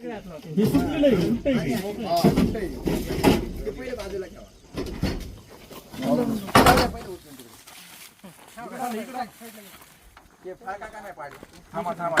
हे सुटलेलं आहे, उलटं आहे की? ते पहिले बाजूला ठेवा ते फाळका का नाही पाडलं? थांबा थांबा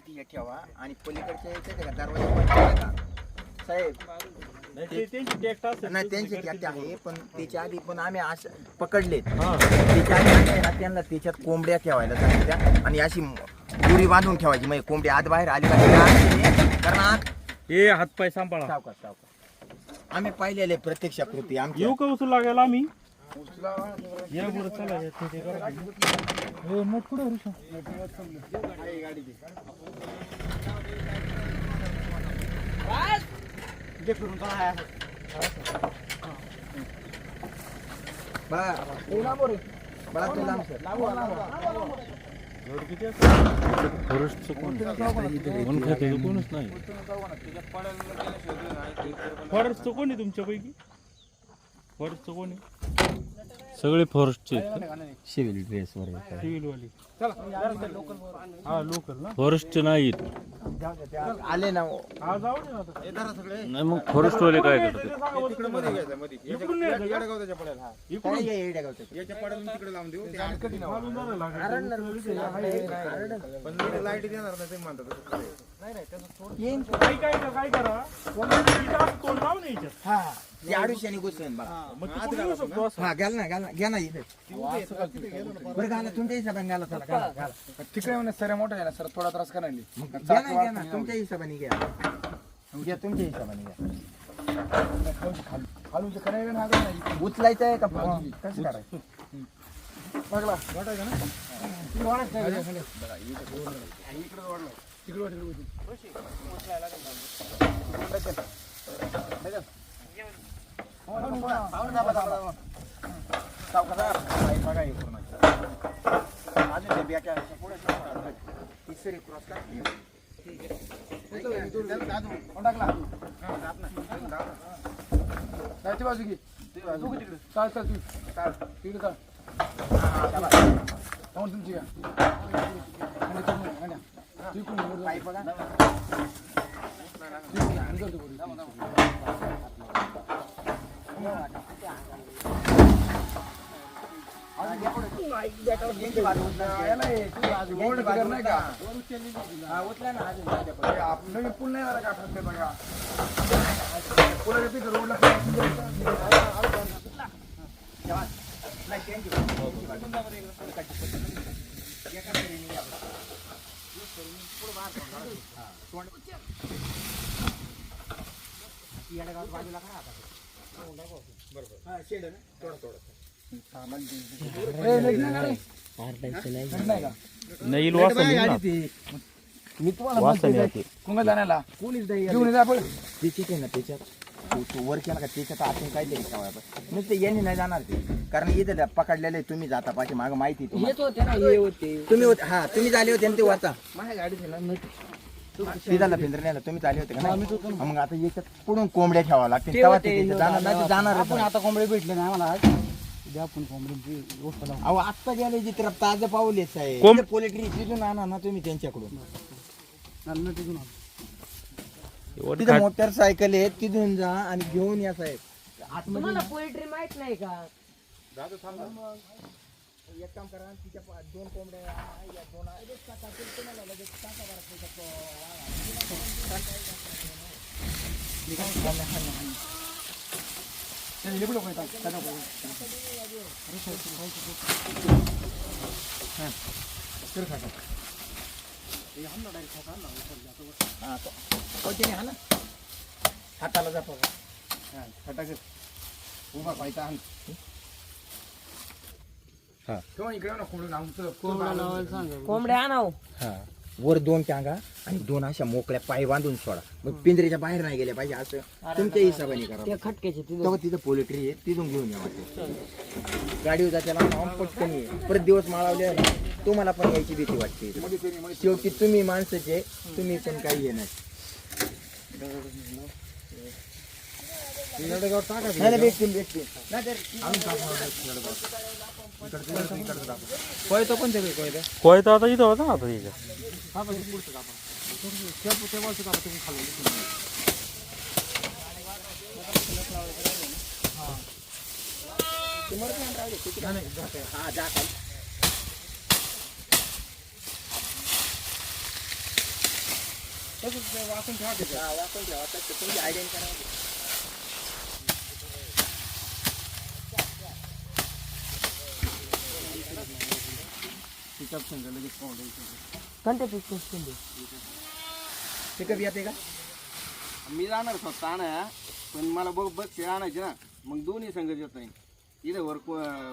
थांबा हे ठेवा आणि पलीकडच्या का दरवाजा बंद का? साहेब नाही, ते त्यांची असेल. नाही त्यांची त्यात आहे पण त्याच्या आधी पण आम्ही असं पकडलेत हा. त्याच्या आधी आम्ही आहे ना त्यांना त्याच्यात कोंबड्या ठेवायला सांगितल्या आणि अशी दुरी बांधून ठेवायची म्हणजे कोंबडी आत बाहेर आली आत- कारण आत हे हातपाय सांभाळा सावकाश सावकाश आम्ही पाहिलेले प्रत्यक्ष कृती आमची येऊ का उचलू लागायला आम्ही करा. हो? फॉरेस्टचं कोण? कोण खातं? कोणच नाही फॉरेस्टचं कोण आहे तुमच्यापैकी फॉरेस्टचं कोण आहे सगळे फॉरेस्टचे सिव्हिल ड्रेस वर सिव्हिल वाले. हा लोकल ना? फॉरेस्टचे नाहीत. आले ना हा. जाऊ दे ना आता. नाही मग फॉरेस्ट वाले काय करतात? इकडून नाही यायचं का? इकडून. काय हे येड्या गावचं? मारून जायला लागेल. येईन. काय काय करा, काय करा. कोणाला इथं असं तोंड लाव ना याच्यात. हा. ते आडुशाने घुसवेन बघा. मग ते कुठं येऊ शकतो असं? हा घाल ना घाल ना घ्या ना इथे. बरं घाला तुमच्या हिशोबाने घाला चला घाला घाला तिकडे म्हणे सर मोठा आहे ना सर थोडा त्रास करा घ्या ना घ्या ना तुमच्या हिशोबाने घ्या. घ्या तुमच्या हिशोबाने घ्या. खालून करायला ना आलं नाही उचलायचं आहे का कसं करायचं? बघला वाटायचं ना? तिकडे वाढत नाही का? इकडे वाढलं. तिकडे वाढलं पुढे ठेवा. तिसरी क्रॉस का जायची बाजू घे तू तिकडे चाल चाल तू चाल तिकडे चाल जाऊन तुमची घ्या गोल्ड करने का आप नवीन पूल नाही झाला का फक्त बघा पुला रिपीट रोडला बाजूला करा आता हा, नाही ना. मी तुम्हाला येते. कुंगा जाण्याला कोणीच नाही घेऊन आपण त्याच्यात आहे ना त्याच्यात? तू- तू वर केला का त्याच्यात? आतून काहीतरी ठेवायला पाहिजे नुसते यांनी नाही जाणार ते. कारण इथे त्या पकडलेले आहे, तुम्ही जाता पाठी माग माहिती आहे तुम्हाला. तुम्ही होते हा तुम्ही झाले होते ना ते वाचा. तिथाला चालले होते का नाही? हा, मग आता याच्यात पुढून कोंबड्या ठेवावं लागतील तेव्हा ते जाणार नाही ते जाणार आपण आता कोंबडे भेटले नाही मला आज. उद्या आपण कोंबड्यांची गोष्ट लावू. अहो आत्ता गेले जिथे ताजं पाऊल साहेब. पोल्ट्री तिथून आणा ना तुम्ही त्यांच्याकडून. नन्ना तिथून आण. एवढं तिथे खाट- मोटरसायकल आहे तिथून जा आणि घेऊन या साहेब. तुम्हाला पोएट्री माहीत नाही का? एक काम करा तिच्या पा- दोन कोंबड्या या दोन लगेच टाका. ते तुम्हाला लगेच टाका बरं त्याच्यात, ते लिपिड कोणी टाक, त्याला कोणी. कर खा, खा. हा, तो- continue हा ना हाताला जा बघा. हा, खा, टाक. उभा पायता आण. किंवा इकडे ना कोंबडं लावून चल, कोंबडं कोंबड्या आणाव. हा. वर दोन टांगा आणि दोन अशा मोकळ्या पाय बांधून सोडा. मग पिंजऱ्याच्या बाहेर नाही गेल्या पाहिजे असं. तुमच्या हिशोबाने करा. त्या खटक्याचे तिथं. तेव्हा तिथं पोल्ट्री आहे तिथून घेऊन या वाटते. गाडीवर जात्याला नाव पटकन ये. परत दिवस माळवले आहे ना तुम्हाला पण यायची भीती वाटते शेवटी तुम्ही माणसाचे तुम्ही पण काही ये नाही. नडेगाव टाका नाही नाही, भेटतील भेटतील. नाही तर कोयता कोणत्या काही कोयता कोयता आता इथं होता ना आता इथं हा पण पुढचं कापा त्या कापा तुम्ही खाली तसंच वाचून ठेवा वाचून ठेवा. तुमची आयडेंट करा पिक्चर पिकअप येते का? मी जाणार स्वतः आणा पण मला बघ बघ ते आणायचे ना. मग दोन्ही संघ येत नाही. इथे वर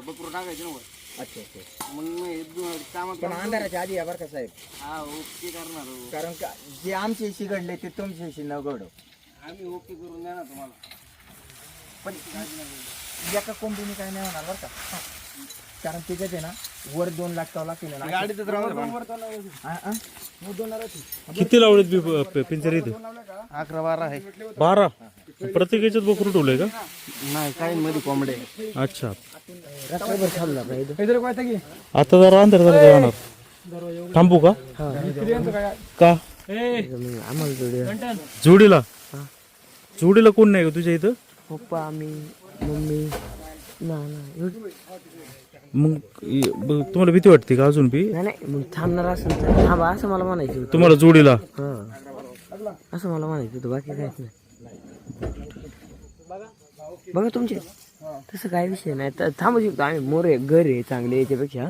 बकरू टाकायचे ना वर. अच्छा अच्छा. मग कामात पण अंधाराच्या आधी या बरं का साहेब? हा ओके करणार हो. कारण का जे आमच्याशी घडले ते तुमच्याशी न घडो. आम्ही ओके करून द्या ना तुम्हाला. पण एका कोंबडीने काय नाही होणार बरं का? कारण त्याच्यात आहे ना वर दोन लाख राहू हा, हा? किती लावलेत बी प- पिंजर इथे? अकरा बारा आहे. बारा? प्रत्येक याच्यात बकरू ठेवलंय का? नाही काही मध्ये कोंबडे अच्छा. रात्रभर पाहिजे आता जरा अंतर झालं काय जाणार थांबू का? का? आम्हाला जोडी जोडीला? जोडीला कोण नाही का तुझ्या इथं? पप्पा मी मम्मी ना ना मग ब- तुम्हाला भीती वाटते का अजून बी? नाही नाही मग थांबणार तर थांबा असं मला म्हणायचं होतं. तुम्हाला जोडीला? हा. असं मला म्हणायचं होतं बाकी काहीच नाही. बघा तुमचे. तसं काही विषय नाही. तर थांबू शकतो आम्ही. मोरे घर आहे चांगले याच्यापेक्षा.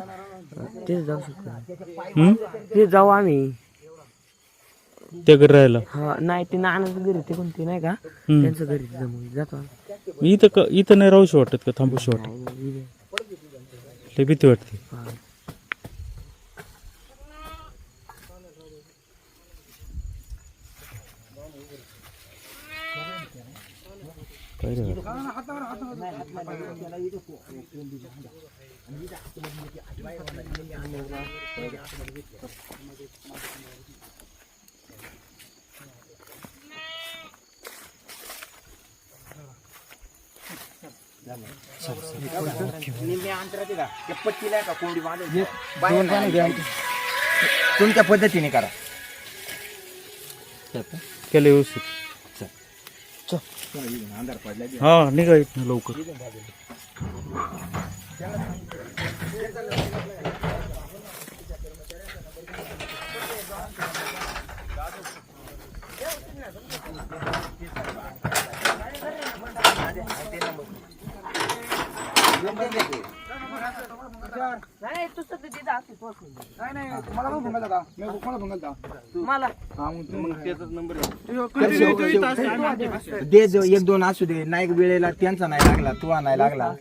तेच जाऊ शकतो हम्म? ते जाऊ आम्ही. त्या घरी राहायला? हा नाही ते नानाचं घर आहे ते कोणते नाही का? त्यांचं घर आहे तिथं मग. जातो आम्ही. इथं का इथं नाही राहूशी वाटत का? थांबूशी वाटत नाही. लय भीती वाटते. काय रे? निम्मे अंतरात आहे का ते पट्टीला आहे का कोंबडी बांधून बाहेर नाही आली. तुमच्या पद्धतीने करा. केलं व्यवस्थित. अंधार पडला हा निघा इथनं लवकर. नाही तू सध्या तिथं असते पोहोचून. नाही नाही मला पण फोन का मी कोणाला फोन केलता मला. हा मग तू- मग त्याचाच नंबर आहे. दे जो एक दोन असू दे. नाही वेळेला त्यांचा नाही लागला तुला नाही लागला.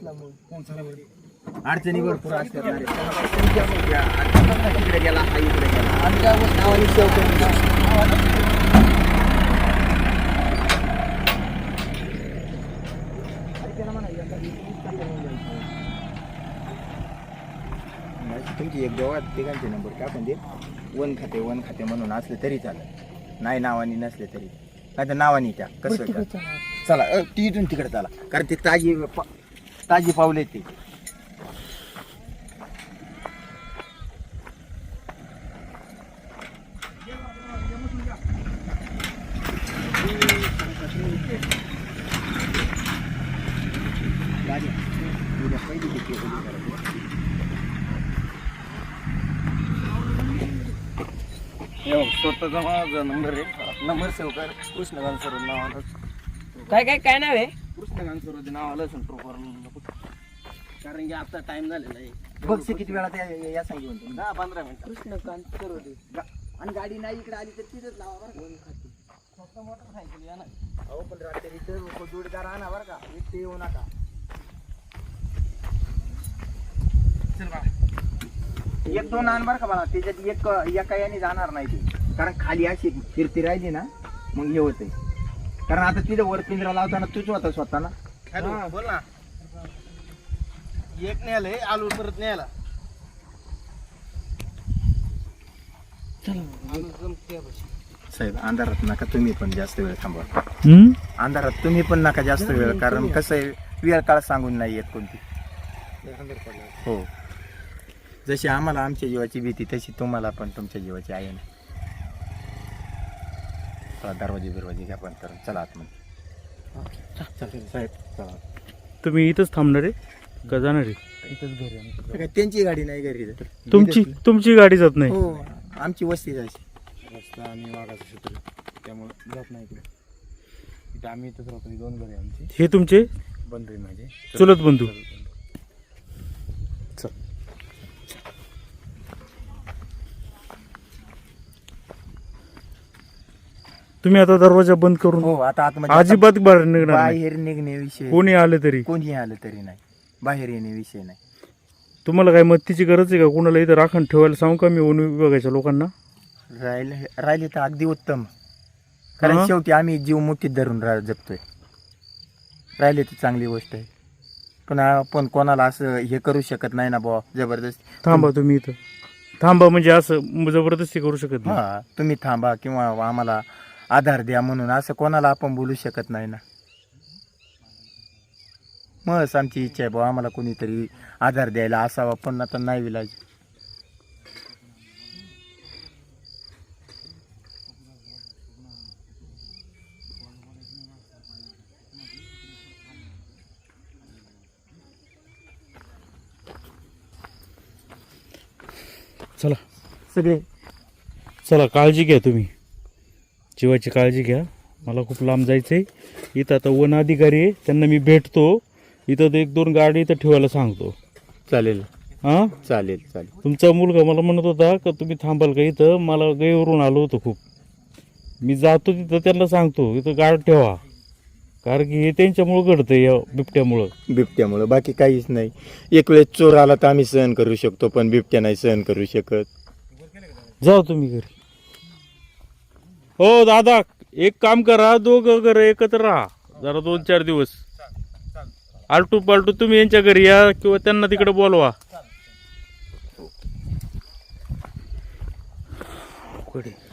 अडचणी भरपूर असतात अरे. तुमच्या मग या अडचणी तिकडे गेला हा इकडे गेला. नावाने सेव करून जा. तुमची एक दोघा तिघांचे नंबर काय पण दे. वन खाते वन खाते म्हणून असले तरी चालेल. नाही नावानी नसले तरी. नाही तर नावानी त्या. कसं? चला अ, ती इथून तिकडे चला. कारण ते ताजी प- ताजी पावले ते गाडी. उद्या पहिली किती आहे उद्या करायची. हे बघ, स्वतःचा माझा नंबर आहे. नंबर सेव कर कृष्णकांत सर नाव आलं काय काय काय नाव आहे? कृष्णकांत सर नाव आलं असेल प्रोपर कारण की आता टाइम झालेला आहे. बघ किती वेळा त्या या सांगितलं म्हणतो. दहा पंधरा मिनिटं. कृष्णकांत सरोदे आणि गाडी नाही इकडे आली तर तिथेच लावा बरं का. मोटरसायकल या ना. अहो पण रात्री तर जोडीदार आणा बरं का. एकटे येऊ नका. चल बा. एक दोन आण बरं का मला. त्याच्यात एक एका याने जाणार नाही ते. कारण खाली अशी फिरती राहिली ना मग हे होते कारण आता तिथे वर पिंजरा लावताना तूच होता स्वतः ना हॅलो बोल ना. एक न्यायला आलू परत न्यायला. आलू जमते बस. साहेब अंधारात नका तुम्ही पण जास्त वेळ थांबवा. हम्म? अंधारात तुम्ही पण नका जास्त वेळ कारण कसं आहे वेळ काळ सांगून नाही येत कोणती. हो. जशी आम्हाला आमच्या जीवाची भीती तशी तुम्हाला पण तुमच्या जीवाची आहे ना. चला, दरवाजे बिरवाजे घ्या पण करून. चला आतमध्ये साहेब चला. तुम्ही इथंच थांबणार आहे? का जाणार आहे? काय त्यांची गाडी नाही घरी तुमची तुमची गाडी जात नाही. हो आमची वस्ती जायची रस्ता आणि वाघाचं क्षेत्र. त्यामुळे जात नाही इकडे. इथं आम्ही इथंच राहतो ही दोन घरे आमची. हे तुमचे? बंद आहे माझे. चुलत बंधू. तुम्ही आता दरवाजा बंद करून हो आता आतमध्ये अजिबात बाहेर निघणार नाही. बाहेर निघण्याविषयी कोणी आले तरी. कोणी आलं तरी नाही. बाहेर येण्याविषयी नाही. तुम्हाला काय मदतीची गरज आहे का? कोणाला इथं राखण ठेवायला सांगू का? मी वन विभागाच्या लोकांना. राहिले राहिले तर अगदी उत्तम. कारण हा? शेवटी आम्ही जीव मुठीत धरून रा जगतोय. राहिले तर चांगली गोष्ट आहे. पण आपण कोणाला असं हे करू शकत नाही ना बुवा जबरदस्त. थांबा तुम्ही इथं. थांबा म्हणजे असं जबरदस्ती करू शकत नाही. हा तुम्ही थांबा किंवा आम्हाला आधार द्या म्हणून. असं कोणाला आपण बोलू शकत नाही ना. मग आमची इच्छा आहे बुवा आम्हाला कोणीतरी आधार द्यायला असावा पण आता नाही विलाज. चला. सगळे? चला काळजी घ्या तुम्ही. जीवाची काळजी घ्या. मला खूप लांब जायचं आहे इथं आता वन अधिकारी आहे. त्यांना मी भेटतो. इथं एक दोन गाडी इथं ठेवायला सांगतो. चालेल. हां? चालेल चालेल. तुमचा मुलगा मला म्हणत होता का तुम्ही थांबाल का इथं? मला गैवरून आलो होतो खूप. मी जातो तिथं त्यांना सांगतो इथं गाड ठेवा. कारण की हे त्यांच्यामुळं घडतं या बिबट्यामुळं. बिबट्यामुळं. बाकी काहीच नाही. एक वेळेस चोर आला तर आम्ही सहन करू शकतो पण बिबट्या नाही सहन करू शकत. जाऊ तुम्ही घरी. हो दादा एक काम करा दोघं घर एकत्र राहा. जरा दोन चार दिवस. आलटू पालटू तुम्ही यांच्या घरी या किंवा त्यांना तिकडे बोलवा. कुठे?